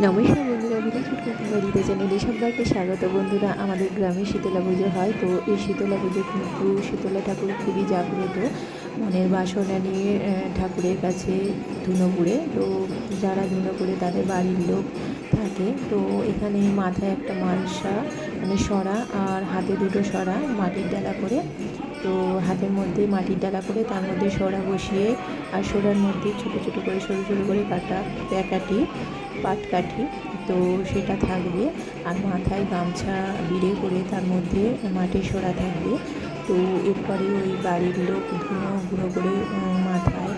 নমস্কার বন্ধুরা ভিলেজ ফুটকুটি বাড়িতে চ্যানেলে সবাইকে স্বাগত। বন্ধুরা, আমাদের গ্রামে শীতলা পুজো হয়, তো এই শীতলা পুজো কিন্তু শীতলা ঠাকুর খুবই জাগ্রত। মনের বাসনা নিয়ে ঠাকুরের কাছে ধুনো পুড়ে তো যারা ধুনো পুড়ে তাদের বাড়ির লোক থাকে, তো এখানে মাথায় একটা মালসা মানে সরা আর হাতে দুটো সরা মাটির ডালা করে, তো হাতের মধ্যে মাটির ডালা করে তার মধ্যে সরা বসিয়ে আর সরার মধ্যে ছোটো ছোটো করে, সরু সরু করে কাটা প্যাকাটি পাটকাঠি, তো সেটা থাকবে আর মাথায় গামছা বিড়ে করে তার মধ্যে মাটির সরা থাকবে। তো এরপরে ওই বাড়ির লোক ধুনো গুঁড়ো করে মাথায়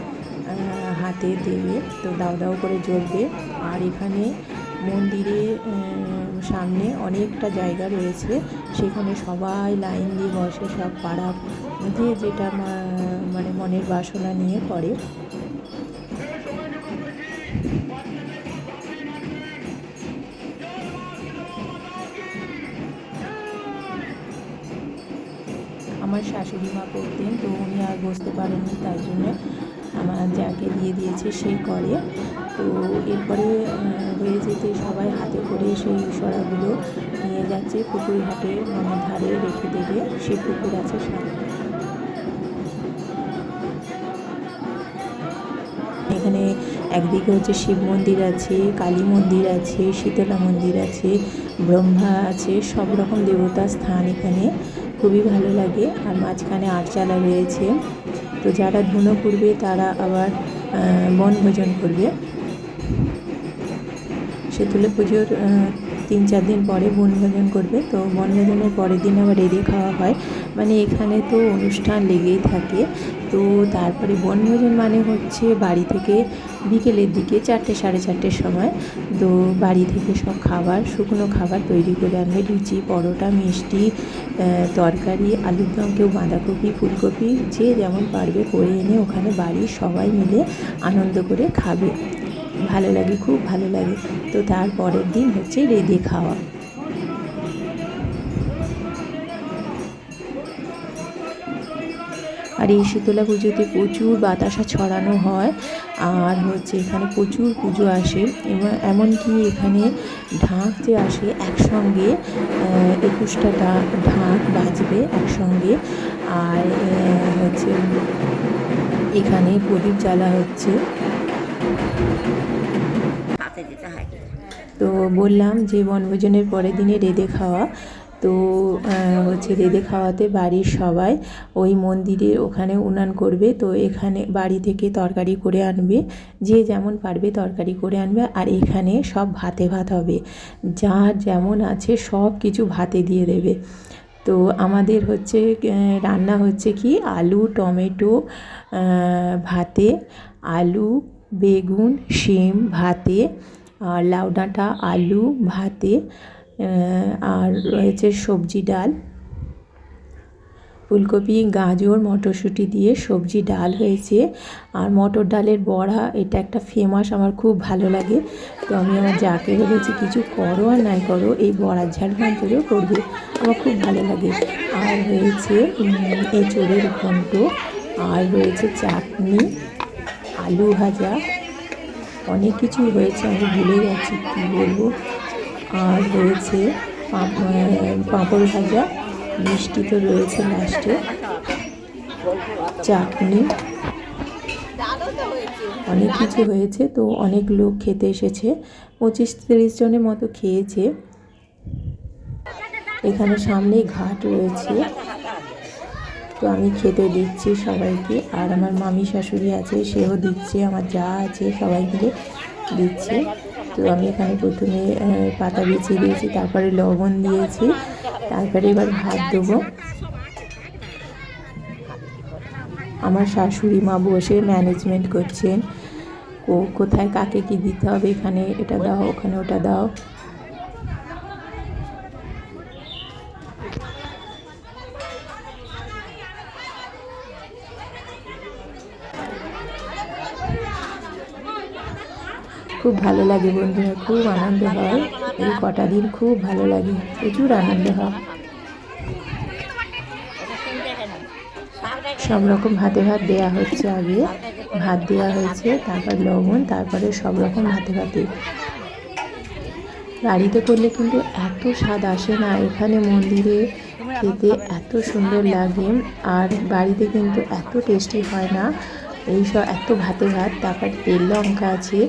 হাতে দেবে, তো দাও দাও করে জ্বলবে। আর এখানে মন্দিরে সামনে অনেকটা জায়গা রয়েছে, সেখানে সবাই লাইন দিয়ে বসে সব পাড়া যে যেটা মানে মনের বাসনা নিয়ে করে। আমার শাশুড়ি মা করতেন তো উনি আর বসতে পারেননি, তাই জন্য আমার যাকে দিয়ে দিয়েছে সেই করে। তো এরপরে হয়ে যেতে সবাই হাতে করে সেই সরাগুলো নিয়ে যাচ্ছে পুকুর ঘাটে মানে ধারে রেখে দেবে, সেই পুকুর আছে সামনে। এখানে একদিকে হচ্ছে শিব মন্দির আছে, কালী মন্দির আছে, শীতলা মন্দির আছে, ব্রহ্মা আছে, সব রকম দেবতার স্থান এখানে। খুবই ভালো লাগে আর মাঝখানে আটচালা রয়েছে। তো যারা ধুনো করবে তারা আবার বনভোজন করবে। সেতুলে পুজোর তিন চার দিন পরে বনভোজন করবে। তো বনভোজনের পরের দিন আবার রেঁধে খাওয়া হয়। মানে এখানে তো অনুষ্ঠান লেগেই থাকে। তো তারপরে বনভোজন মানে হচ্ছে বাড়ি থেকে বিকেলের দিকে চারটে সাড়ে চারটের সময়। তো বাড়ি থেকে সব খাবার, শুকনো খাবার তৈরি করে আনবে। লুচি, পরোটা, মিষ্টি তরকারি, আলুর দম, কেউ বাঁধাকপি, ফুলকপি, যে যেমন পারবে করে এনে ওখানে বাড়ির সবাই মিলে আনন্দ করে খাবে। ভালো লাগে, খুব ভালো লাগে। তো তার পরের দিন হচ্ছে রেঁধে খাওয়া। আর এই শীতলা পুজোতে প্রচুর বাতাসা ছড়ানো হয়, আর হচ্ছে এখানে প্রচুর পুজো আসে। এবং এমনকি এখানে ঢাক যে আসে একসঙ্গে একুশটা ঢাক ঢাক বাজবে একসঙ্গে। আর হচ্ছে এখানে প্রদীপ জ্বালা হচ্ছে। হাতে দিতে হয়। তো বললাম যে বনভোজনের পরের দিনে রেঁধে খাওয়া। তো হচ্ছে রেঁধে খাওয়াতে বাড়ির সবাই ওই মন্দিরে ওখানে উনান করবে। তো এখানে বাড়ি থেকে তরকারি করে আনবে। যে যেমন পারবে তরকারি করে আনবে। আর এখানে সব ভাতে ভাত হবে। যার যেমন আছে সব কিছু ভাতে দিয়ে দেবে। তো আমাদের হচ্ছে রান্না হচ্ছে কি? আলু, টমেটো ভাতে, আলু বেগুন, শিম, ভাতে, আর লাউ ডাঁটা আলু, ভাতে আর রয়েছে সবজি ডাল। ফুলকপি, গাজর, মটরশুঁটি দিয়ে সবজি ডাল হয়েছে। আর মটর ডালের বড়া, এটা একটা ফেমাস, আমার খুব ভালো লাগে। তো আমি আমার যাকে বলেছি, কিছু করো আর নাই করো, এই বড়ার ঝাল ভাঞ্চরেও করবে। আমার খুব ভালো লাগে। আর রয়েছে এঁচোড়ের ঘন্ট আর রয়েছে চাটনি। আলু ভাজা। অনেক কিছুই হয়েছে, আমি ভুলে যাচ্ছি কী বলব। আর রয়েছে পাঁপ- পাঁপড় ভাজা, মিষ্টি তো রয়েছে লাস্টে চাটনি। অনেক কিছু হয়েছে, তো অনেক লোক খেতে এসেছে। পঁচিশ তিরিশ জনের মতো খেয়েছে। এখানে সামনেই ঘাট রয়েছে। তো আমি খেতে দিচ্ছি সবাইকে। আর আমার মামি শাশুড়ি আছে, সেও দিচ্ছে, আমার যা আছে সবাই মিলে দিচ্ছে। তো আমি এখানে প্রথমে পাতা বিছিয়ে দিয়েছি, তারপরে লবণ দিয়েছি, তারপরে এবার ভাত দেবো। আমার শাশুড়ি মা বসে ম্যানেজমেন্ট করছেন। ও কোথায়, কাকে কি দিতে হবে এখানে, এটা দাও, ওখানে ওটা দাও। খুব ভালো লাগে বন্ধুরা, খুব আনন্দ হয়। এই কটা দিন খুব ভালো লাগে, প্রচুর আনন্দ হয়। সব রকম ভাতে ভাত দেওয়া হচ্ছে আগে, ভাত দেওয়া হয়েছে, তারপর লবণ, তারপরে সব রকম ভাতে ভাতে। বাড়িতে করলে কিন্তু এত স্বাদ আসে না, এখানে মন্দিরে খেতে এত সুন্দর লাগে, আর বাড়িতে কিন্তু এত টেস্টি হয় না। এই সব এত ভাতে ভাত, তারপর তেল লঙ্কা আছে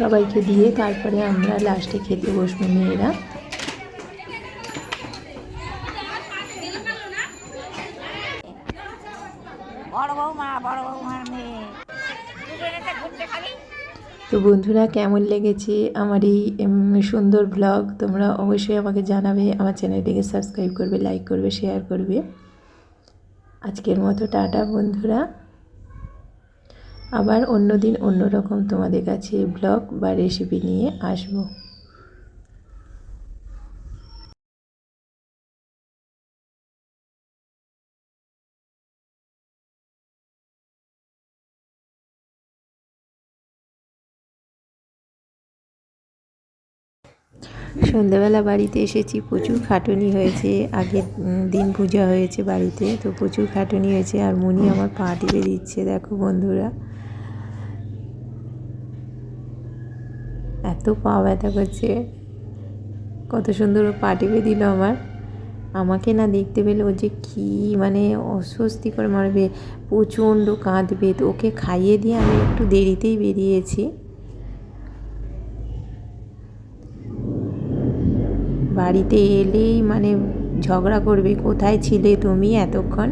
সবাইকে দিয়ে তারপরে আমরা লাস্টে খেতে বসবো মেয়েরা। তো বন্ধুরা কেমন লেগেছে আমার এই সুন্দর ব্লগ তোমরা অবশ্যই আমাকে জানাবে আমার চ্যানেলটিকে সাবস্ক্রাইব করবে লাইক করবে শেয়ার করবে। আজকের মতো টাটা বন্ধুরা। আবার অন্য দিন অন্যরকম তোমাদের কাছে ব্লগ বা রেসিপি নিয়ে আসব। সন্ধ্যাবেলা বাড়িতে এসেছি, প্রচুর খাটুনি হয়েছে আগের দিন পূজা হয়েছে বাড়িতে, তো প্রচুর খাটুনি হয়েছে আর মনি আমার পা টিপে দিচ্ছে, দেখো বন্ধুরা। এত পা ব্যথা করছে। কত সুন্দর ও পা টিপে দিল আমার। আমাকে না দেখতে পেলে ও যে কী মানে অস্বস্তি করে মারবে, প্রচণ্ড কাঁদবে। তো ওকে খাইয়ে দিয়ে আমি একটু দেরিতেই বেরিয়েছি। বাড়িতে এলেই মানে ঝগড়া করবে, কোথায় ছিলে তুমি এতক্ষণ?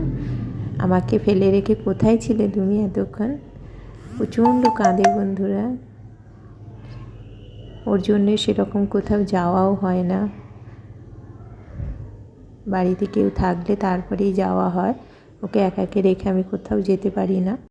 আমাকে ফেলে রেখে কোথায় ছিলে তুমি এতক্ষণ? প্রচণ্ড কাঁদে বন্ধুরা। ওর জন্যে সেরকম কোথাও যাওয়াও হয় না। বাড়িতে কেউ থাকলে তারপরেই যাওয়া হয়। ওকে একাকে রেখে আমি কোথাও যেতে পারি না।